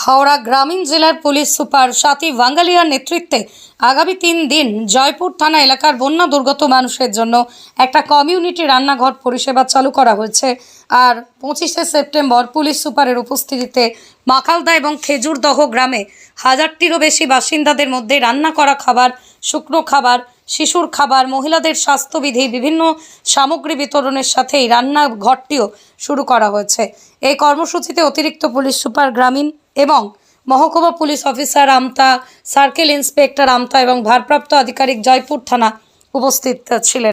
হাওড়া গ্রামীণ জেলার police super সাথী ভাঙ্গালিয়ার নেতৃত্বে আগামী তিন দিন জয়পুর থানা এলাকার বন্যা দুর্গত মানুষের জন্য একটা কমিউনিটি রান্নাঘর পরিষেবা চালু করা হয়েছে। আর পঁচিশে সেপ্টেম্বর পুলিশ সুপারের উপস্থিতিতে মাখালদা এবং খেজুরদহ গ্রামে হাজারটিরও বেশি বাসিন্দাদের মধ্যে রান্না করা খাবার, শুকনো খাবার, শিশুর খাবার, মহিলাদের স্বাস্থ্যবিধি, বিভিন্ন সামগ্রী বিতরণের সাথেই রান্নাঘরটিও শুরু করা হয়েছে। এই কর্মসূচিতে অতিরিক্ত পুলিশ সুপার গ্রামীণ এবং মহকুমা police officer Amta, circle inspector Amta এবং ভারপ্রাপ্ত আধিকারিক জয়পুর থানা উপস্থিত ছিলেন।